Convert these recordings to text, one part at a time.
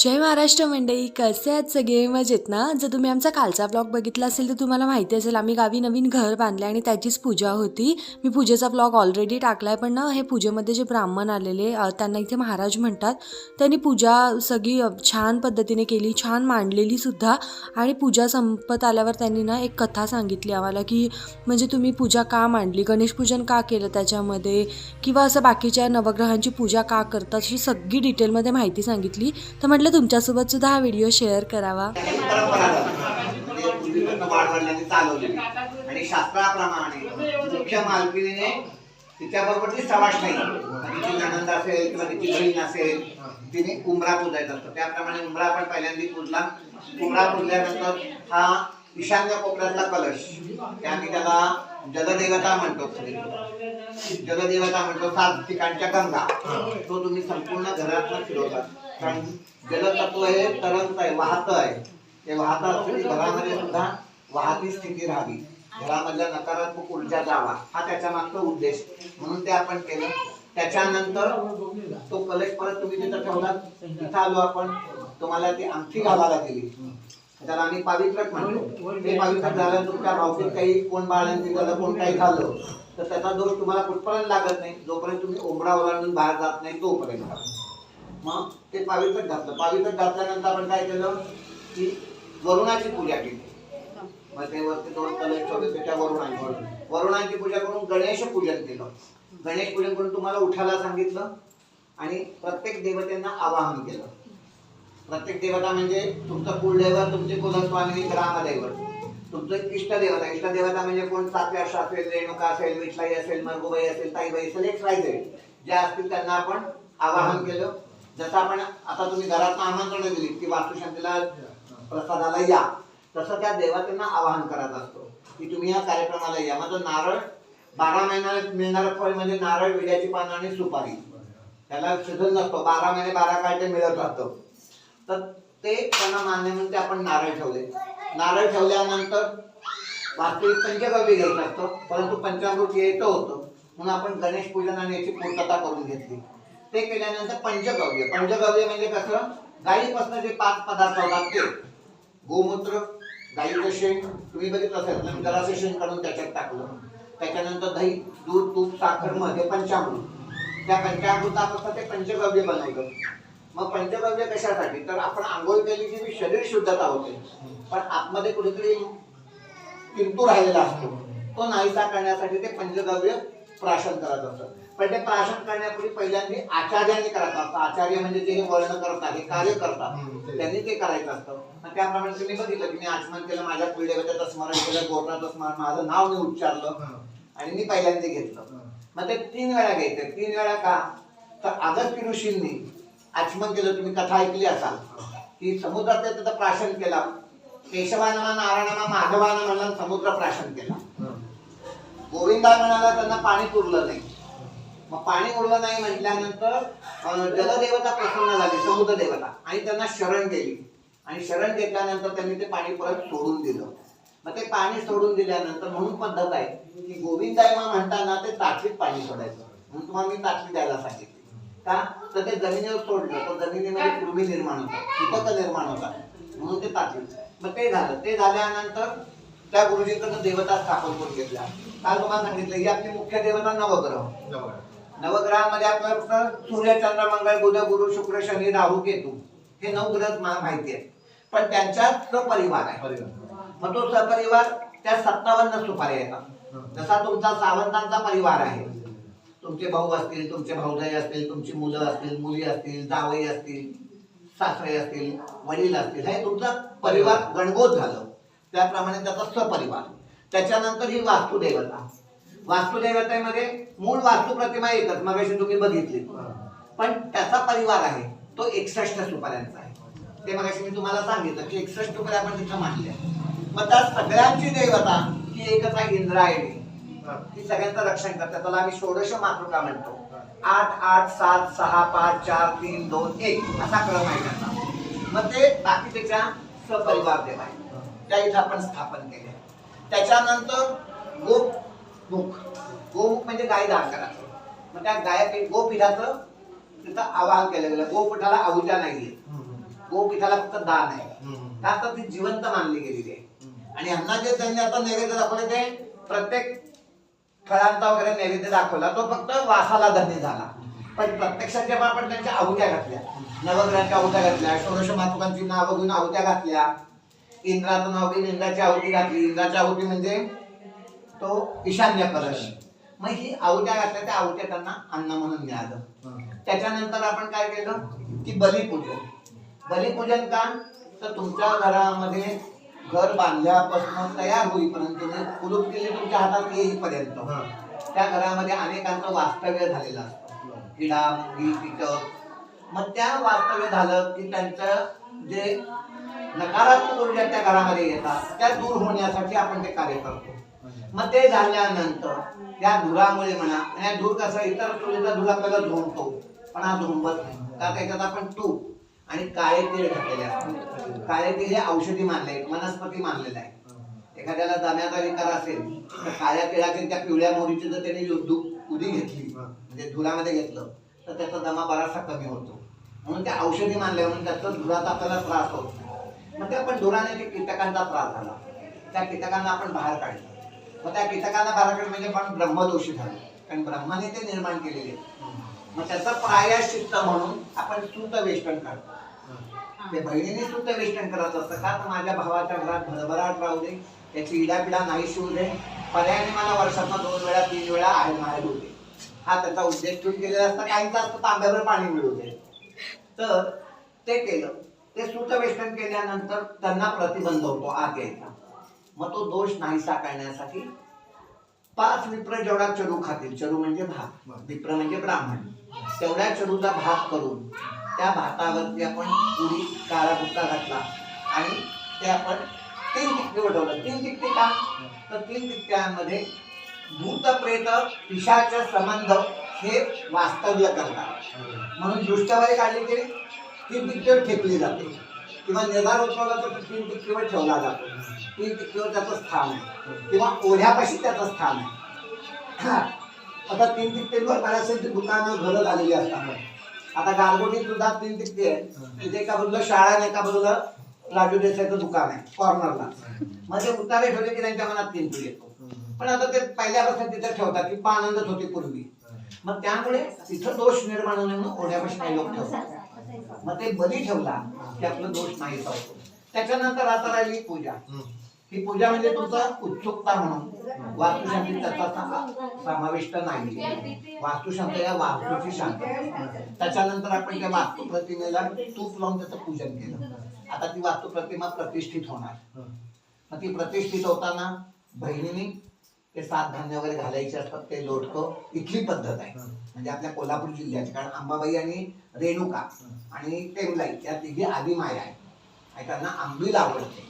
जय महाराष्ट्र मंडळी कसे आहेत सगळे? मजेत ना? जर तुम्ही आमचा कालचा ब्लॉग बघितला असेल तर तुम्हाला माहिती असेल आम्ही गावी नवीन घर बांधले आणि त्याचीच पूजा होती. मी पूजेचा ब्लॉग ऑलरेडी टाकला आहे पण ना हे पूजेमध्ये जे ब्राह्मण आलेले त्यांना इथे महाराज म्हणतात. त्यांनी पूजा सगळी छान पद्धतीने केली छान मांडलेली सुद्धा. आणि पूजा संपत आल्यावर त्यांनी ना एक कथा सांगितली आम्हाला की म्हणजे तुम्ही पूजा का मांडली? गणेश पूजन का केलं त्याच्यामध्ये? किंवा असं बाकीच्या नवग्रहांची पूजा का करतात? अशी सगळी डिटेलमध्ये माहिती सांगितली. तर म्हटलं तुमच्यासोबत सुद्धा हा व्हिडिओ शेअर करावा. चालवलेली आणि शास्त्राप्रमाणे मुख्य मालकीने तिच्याबरोबर ती सवाश नाही. तिची नणंद असेल किंवा तिची बहीण असेल तिने उमरा पुजायचा असतो. त्याप्रमाणे उमरा आपण पहिल्यांदा पुजला. उमरा पुजल्यानंतर हा ईशान्य कोपऱ्यातला कलश त्याने त्याला जलदेवता म्हणतो. जलदेवता म्हणतो सात ठिकाणच्या गंगा. तो तुम्ही संपूर्ण घरातला फिरवता. कारण जलतत्व हे तरंगत आहे वाहत आहे. ते वाहत घरामध्ये सुद्धा वाहती स्थिती राहावी. घरामधल्या नकारात्मक ऊर्जा जावा हा त्याच्या मागचा उद्देश. म्हणून ते आपण केलं. त्याच्यानंतर तो कलश परत तुम्ही तिथं ठेवला तिथं आलो आपण. तुम्हाला ती अंगठी गावाला दिली. त्याला आम्ही पावित्रक म्हणतो. ते पावित्रक झालं तुमच्या भावकीत काही कोण बाळांची झालं कोण काही झालं तर त्याचा दोष तुम्हाला कुठपर्यंत लागत नाही. जोपर्यंत तुम्ही ओंबडा ओलांडून बाहेर जात नाही तोपर्यंत. मग ते पावित्रक घातलं. पावित्र घातल्यानंतर आपण काय केलं की वरुणाची पूजा केली. मग ते वरती दोन कलश ठेवले त्या वरुणांची वरुणांची पूजा करून गणेश पूजन केलं. गणेश पूजन करून तुम्हाला उठायला सांगितलं आणि प्रत्येक देवतेंना आवाहन केलं. प्रत्येक देवता म्हणजे तुमचं कुलदैवत तुमचे कुलस्वामी ग्रामदैवत. तुमचं इष्टदेवता. इष्टदेवता म्हणजे कोण? सातव्या असेल रेणुका असेल विठलाई असेल मरगुबाई असेल ताईबाई असेल एक राहायचे ज्या असतील त्यांना आपण आवाहन केलं. जसं आपण आता तुम्ही घरात आमंत्रण दिली की वास्तुशांतीला प्रसादाला या तसं त्या देवतेंना आवाहन करत असतो की तुम्ही या कार्यक्रमाला या. माझं नारळ बारा महिन्याला मिळणारं फळ म्हणजे नारळ विड्याची पानं आणि सुपारी. त्याला सीझन नसतो बारा महिने बारा काळ ते मिळत राहतं तर ते त्यांना मान्य म्हणून ते आपण नारळ ठेवले. नारळ ठेवल्यानंतर वास्तविक पंचगवी घेत असतो परंतु पंचामृत येतं होतं. म्हणून आपण गणेश पूजन आणि याची पूर्तता करून घेतली. ते केल्यानंतर पंचगव्य. पंचगव्य म्हणजे कसं? गायीपासून जे पाच पदार्थ होतात ते गोमूत्र गाईचं शेण तुम्ही बघितलं असेल तर शेण काढून त्याच्यात टाकलं. त्याच्यानंतर दही दूध तूप साखर मध हे पंचामृत. त्या पंचामृतापासून ते पंचगव्य बनवलं. मग पंचगव्य कशासाठी? तर आपण आंघोळ केली की मी शरीर शुद्धता होते. पण आतमध्ये कुठेतरी किंतू राहिलेला असतो. तो नाहीसा करण्यासाठी ते पंचगव्य प्राशन करत असतात. पण ते प्राशन करण्यापूर्वी पहिल्यांदा आचार्यांनी करायचं असतं. आचार्य म्हणजे जे हे वर्ण करतात हे कार्य करतात. त्यांनी ते करायचं असतं. मग त्याप्रमाणे तुम्ही बघितलं की मी आचमन केलं माझ्या पिढीदेवतेचं स्मरण केलं गोत्राचं स्मरण माझं नाव मी उच्चारलं आणि मी पहिल्यांदा घेतलं. मग ते तीन वेळा घ्यायचं. तीन वेळा का? तर अगस्त्य ऋषींनी आचमन केलं तुम्ही कथा ऐकली असाल. की समुद्रात त्याचं प्राशन केला. केशवानमा नारायणमा माधवानं म्हणलं समुद्र प्राशन केला. गोविंदा म्हणाला त्यांना पाणी पुरलं नाही. मग पाणी उरलं नाही म्हटल्यानंतर जलदेवता प्रसन्न झाली समुद्र देवता आणि त्यांना शरण गेली. आणि शरण घेतल्यानंतर त्यांनी ते पाणी परत सोडून दिलं. मग ते पाणी सोडून दिल्यानंतर म्हणून पद्धत आहे की गोविंदायमा म्हणताना ते ताटलीत पाणी सोडायचं. म्हणून तुम्हाला मी ताटली द्यायला सांगितली. का? तर ते जमिनीवर सोडलं. तर जमिनीमध्ये कृमी निर्माण होतात कीटक निर्माण होतात म्हणून ते ताटली मग ते झालं. ते झाल्यानंतर त्या गुरुजीकडनं देवता स्थापन करून घेतल्या काल तुम्हाला सांगितलं ही आपली मुख्य देवता नवग्रह. नवग्रहामध्ये आपल्याला फक्त सूर्य चंद्र मंगळ बुध गुरु शुक्र शनी राहू केतू हे नऊ ग्रह मला माहिती आहे पण त्यांच्यात सपरिवार आहे. मग तो सपरिवार त्या सत्तावन्न सुपारी येतात जसा तुमचा सावंतांचा परिवार आहे. तुमचे भाऊ असतील तुमचे भाऊजाई असतील तुमची मुलं असतील मुली असतील जावई असतील सासरे असतील वडील असतील हे तुमचा परिवार गणगोत झालं. त्याप्रमाणे त्याचा सपरिवार. त्याच्यानंतर ही वास्तुदेवता वास्तुदेवतेमध्ये मूळ वास्तू प्रतिमा एकच मगाशी तुम्ही बघितली. पण त्याचा परिवार आहे तो एकसष्ट सुपाऱ्यांचा आहे. ते मगाशी मी तुम्हाला सांगितलं की एकसष्ट सुपाऱ्या आपण तिथं मांडल्या. मग त्या सगळ्यांची देवता ही एकच आहे इंद्रायणी ही. सगळ्यांचं रक्षण करतात. त्याला आम्ही षोडश मातृका म्हणतो. आठ आठ सात सहा पाच चार तीन दोन एक. असा क्रम आहे त्याचा. मग ते बाकीच्या सपरिवार देव आहे त्या इथं आपण स्थापन केले त्याच्यानंतर गोमुख. गोमुख म्हणजे गाय दान करायचं मग त्या गाय गोपीठाचं तिथं आवाहन केलं गेलं. गोपीठाला आहुत्या नाहीये. गोपीठाला फक्त दान आहे. का तर ती जिवंत मानली गेलेली आहे. आणि ह्यांना जे त्यांनी आता नैवेद्य दाखवले ते प्रत्येक फळांचा वगैरे नैवेद्य दाखवला तो फक्त वासाला धन्य झाला. पण प्रत्यक्षात जेव्हा आपण त्यांच्या आहुत्या घातल्या नवग्रहांच्या आहुत्या घातल्या षोडश मातुकांची नावं घेऊन आहुत्या घातल्या इंद्राचं नाव घेऊन इंद्राची आहुती घातली. इंद्राची आहुती म्हणजे तो ईशान्य कलश मग ही आहुत्या घातल्या त्या आहुत्या त्यांना अन्न म्हणून मिळालं. त्याच्यानंतर आपण काय केलं? की बलिपूजन. बलिपूजन का? तर तुमच्या घरामध्ये घर बांधल्यापासून तयार होईपर्यंत कुलूप केली तुमच्या हातात येईपर्यंत त्या घरामध्ये अनेकांचं वास्तव्य झालेलं असतं. किडा मुंगी कीटक. मग त्या वास्तव्य झालं की त्यांचं जे नकारात्मक ऊर्जा त्या घरामध्ये येतात त्या दूर होण्यासाठी आपण ते कार्य करतो. मग ते झाल्यानंतर त्या धुरामुळे म्हणा आणि हा धूर कसं इतर चुलीचा धूर आपल्याला झोंबतो पण हा झोंबत नाही. का त्याच्यात आपण तूप आणि काळे तीळ घातलेले असतात. काळे तीळ हे औषधी मानले आहेत वनस्पती मानलेलं आहे एखाद्याला दम्याचा विकार असेल तर काळ्या तिळाची त्या पिवळ्या मोहरीची जर त्याने उदी घेतली म्हणजे धुरामध्ये घेतलं तर त्याचा दमा बराचसा कमी होतो. म्हणून ते औषधी मानले म्हणून त्याचा धुराचा आपल्याला त्रास होत नाही. मग ते आपण धुराने ते कीटकांचा त्रास झाला. त्या कीटकांना आपण बाहेर काढलं. मग त्या कीटकांना बाहेर काढलं म्हणजे आपण ब्रह्मदोषी झालो. कारण ब्रह्माने ते निर्माण केलेले. मग त्याचं प्रायश्चित्त म्हणून आपण सुत वेष्टन करतो. ते बहिणीने सुत वेष्टन करत असतं का? तर माझ्या भावाच्या घरात भरभराट राहू दे. त्याची इडापिडा नाही शिवू दे. पर्यायाने मला वर्षातनं दोन वेळा तीन वेळा आहे माहेर होऊ दे हा त्याचा उद्देश ठेवून केलेला असता काहींचा असतं तांब्यावर पाणी मिळू दे. तर ते केलं. ते सूतवेष्टन केल्यानंतर त्यांना प्रतिबंध होतो आत यायचा. मग तो दोष नाहीसा करण्यासाठी पाच विप्र जेवढा चरू खातील चरू म्हणजे भात विप्र म्हणजे ब्राह्मण. तेवढ्या चरूचा भात करून त्या भातावरती आपण पुरी काळा बुक्का घातला आणि ते आपण तीन तिकटे उठवलं तीन तिकटे का? तर तीन तिकट्यांमध्ये भूत प्रेत पिशाच संबंध हे वास्तव्य करतात. म्हणून दृष्टवारी काढली की तीन तिकटीवर ठेकली जाते. किंवा निर्धार उठवला तीन टिक्कीवर ठेवला जातो. तीन टिक्कीवर त्याचं स्थान आहे. किंवा ओढ्यापाशी त्याचं स्थान आहे. आता तीन तिकटीवर बऱ्याचशा दुकानं घरं झालेली असतात. आता गारगोटीत सुद्धा तीन तिकटी आहे. तिथे एका बाजूला शाळा आणि एका बाजूला राजू देसाईचं दुकान आहे कॉर्नरला. मग ते उतारे ठेवले की त्यांच्या मनात तीन पिढी येतो. पण आता ते पहिल्यापासून तिथे ठेवतात की आनंदच होते पूर्वी. मग त्यामुळे तिथं दोष निर्माण होणे म्हणून ओढ्यापाशी काही लोक ठेवतात. मग ते बली ठेवला की आपलं दोष नाही होतो त्याच्यानंतर आता राहिली पूजा. ही पूजा म्हणजे तुमचा उत्सुकता म्हणून. वास्तुशांती त्याचा समा- समाविष्ट नाही. वास्तुशांत या वास्तूची शांती. त्याच्यानंतर आपण त्या वास्तू प्रतिमेला तूप लावून त्याचं पूजन केलं. आता ती वास्तू प्रतिमा प्रतिष्ठित होणार. मग ती प्रतिष्ठित होताना बहिणीने ते सात धान्य वगैरे घालायचे असतात ते लोटकं इथली पद्धत आहे. म्हणजे आपल्या कोल्हापूर जिल्ह्याची. कारण अंबाबाई आणि रेणुका आणि टेमलाई या तिघी आधी माया आहे आणि त्यांना आंबील आवडते.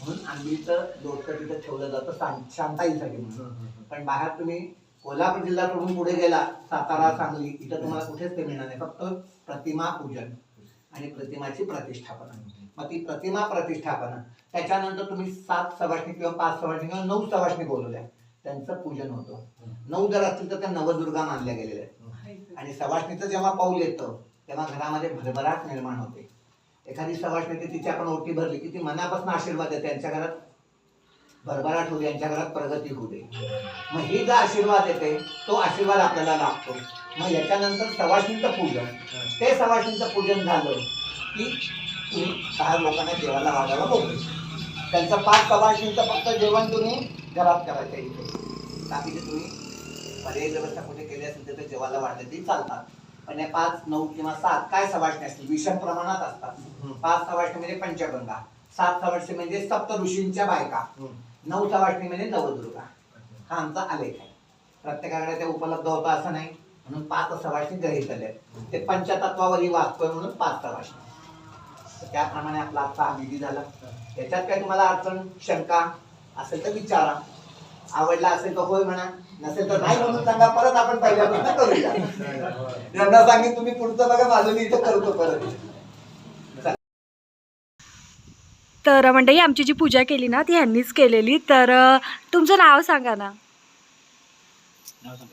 म्हणून आंबीचं लोटकं तिथं ठेवलं जातं. शांताईसाठी म्हणून. पण बाहेर तुम्ही कोल्हापूर जिल्हा सोडून पुढे गेला सातारा सांगली इथं तुम्हाला कुठेच ते मिळणार नाही. फक्त प्रतिमा पूजन आणि प्रतिमाची प्रतिष्ठापना. मग ती प्रतिमा प्रतिष्ठापना. त्याच्यानंतर तुम्ही सात सवाष्णी किंवा पाच सवाष्णी किंवा नऊ सवाष्णी बोलवल्या. त्यांचं पूजन होतं. नऊ जर असतील तर त्या नवदुर्गा मानल्या गेलेल्या आहेत. आणि सवाष्णीचं जेव्हा पाऊल येतं तेव्हा घरामध्ये भरभराट निर्माण होते. एखादी सवाष्णी तिची आपण ओटी भरली की ती मनापासून आशीर्वाद देते. त्यांच्या घरात भरभराट होऊ दे यांच्या घरात प्रगती होऊ दे. मग ही जो आशीर्वाद येते तो आशीर्वाद आपल्याला लागतो. मग याच्यानंतर सवाष्णीचं पूजन. ते सवाष्णीचं पूजन झालं की तुम्ही चार लोकांना देवाला वागायला बोलतो त्यांचं पाच सवाष्णीचं फक्त जेवण तुम्ही घरात करायचं इथे. बाकीचे तुम्ही पर्यायी व्यवस्था कुठे केली असेल तिथे जेवायला वाढले तरी चालतात. पण या पाच नऊ किंवा सात काय सवाष्णी असतील? विषम प्रमाणात असतात. पाच सवाष्णी म्हणजे पंचगंगा. सात सवाष्णी म्हणजे सप्त ऋषींच्या बायका. नऊ सवाष्णी म्हणजे नवदुर्गा. हा आमचा आलेख आहे. प्रत्येकाकडे ते उपलब्ध होतं असं नाही. म्हणून पाच सवाष्णी गृहीत आले ते पंचतत्वावरही वाचतोय म्हणून पाच सवाष्णी तर त्याप्रमाणे आपला आजचा विधी झाला. याच्यात काय तुम्हाला अडचण शंका? असेल तर विचारा. आवडला असेल तर होय म्हणा. नसेल तर नाही म्हणून सांगा परत आपण पहिल्यापासून करूया. यांना सांगेन तुम्ही पुढचं बघा माझं मी इथं करतो परत. तर मंडळी आमची जी पूजा केली ना ती ह्यांनीच केलेली. तर तुमचं नाव सांगा ना.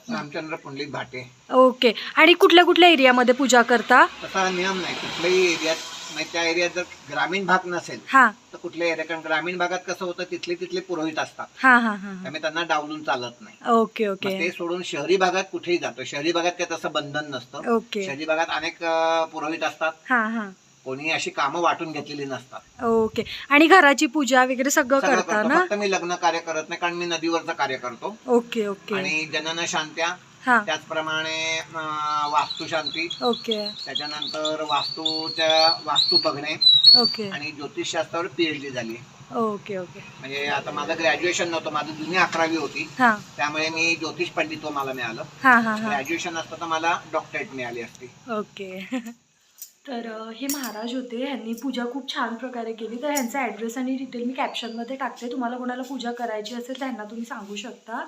रामचंद्र पुंडलिक भाटे. ओके. आणि कुठल्या कुठल्या एरियामध्ये पूजा करता? तसा नियम नाही. कुठल्याही एरियात म्हणजे त्या एरियात जर ग्रामीण भाग नसेल हा. तर कुठल्या एरिया कारण ग्रामीण भागात कसं होतं तिथले तिथले पुरोहित असतात. हा हा हा त्यामुळे त्यांना डावलून चालत नाही. ओके मग ते ओके सोडून शहरी भागात कुठेही जातो. शहरी भागात काय तसं बंधन नसतं. ओके. शहरी भागात अनेक अं, पुरोहित असतात. हा हा. कोणी अशी कामं वाटून घेतलेली नसतात. ओके. आणि घराची पूजा वगैरे सगळं सगळं करता करतो. ना? फक्त मी लग्न कार्य करत नाही कारण मी नदीवरचं कार्य करतो. Okay okay. आणि जनन शांत्या हा. त्याचप्रमाणे अं, वास्तुशांती ओके. त्याच्यानंतर वास्तूच्या वास्तू बघणे. ओके. आणि ज्योतिषशास्त्रावर पीएचडी झाली. Okay okay. म्हणजे आता माझं ग्रॅज्युएशन नव्हतं माझं जुनी अकरावी होती. हा. त्यामुळे मी ज्योतिष पंडित्व मला मिळालं. हा हा हा. ग्रॅज्युएशन असतं तर मला डॉक्टरेट मिळाली असती. ओके. तर अ, हे महाराज होते ह्यांनी पूजा खूप छान प्रकारे केली. तर ह्यांचा ॲड्रेस आणि डिटेल मी कॅप्शनमध्ये टाकते. तुम्हाला कोणाला पूजा करायची असेल तर ह्यांना तुम्ही सांगू शकता.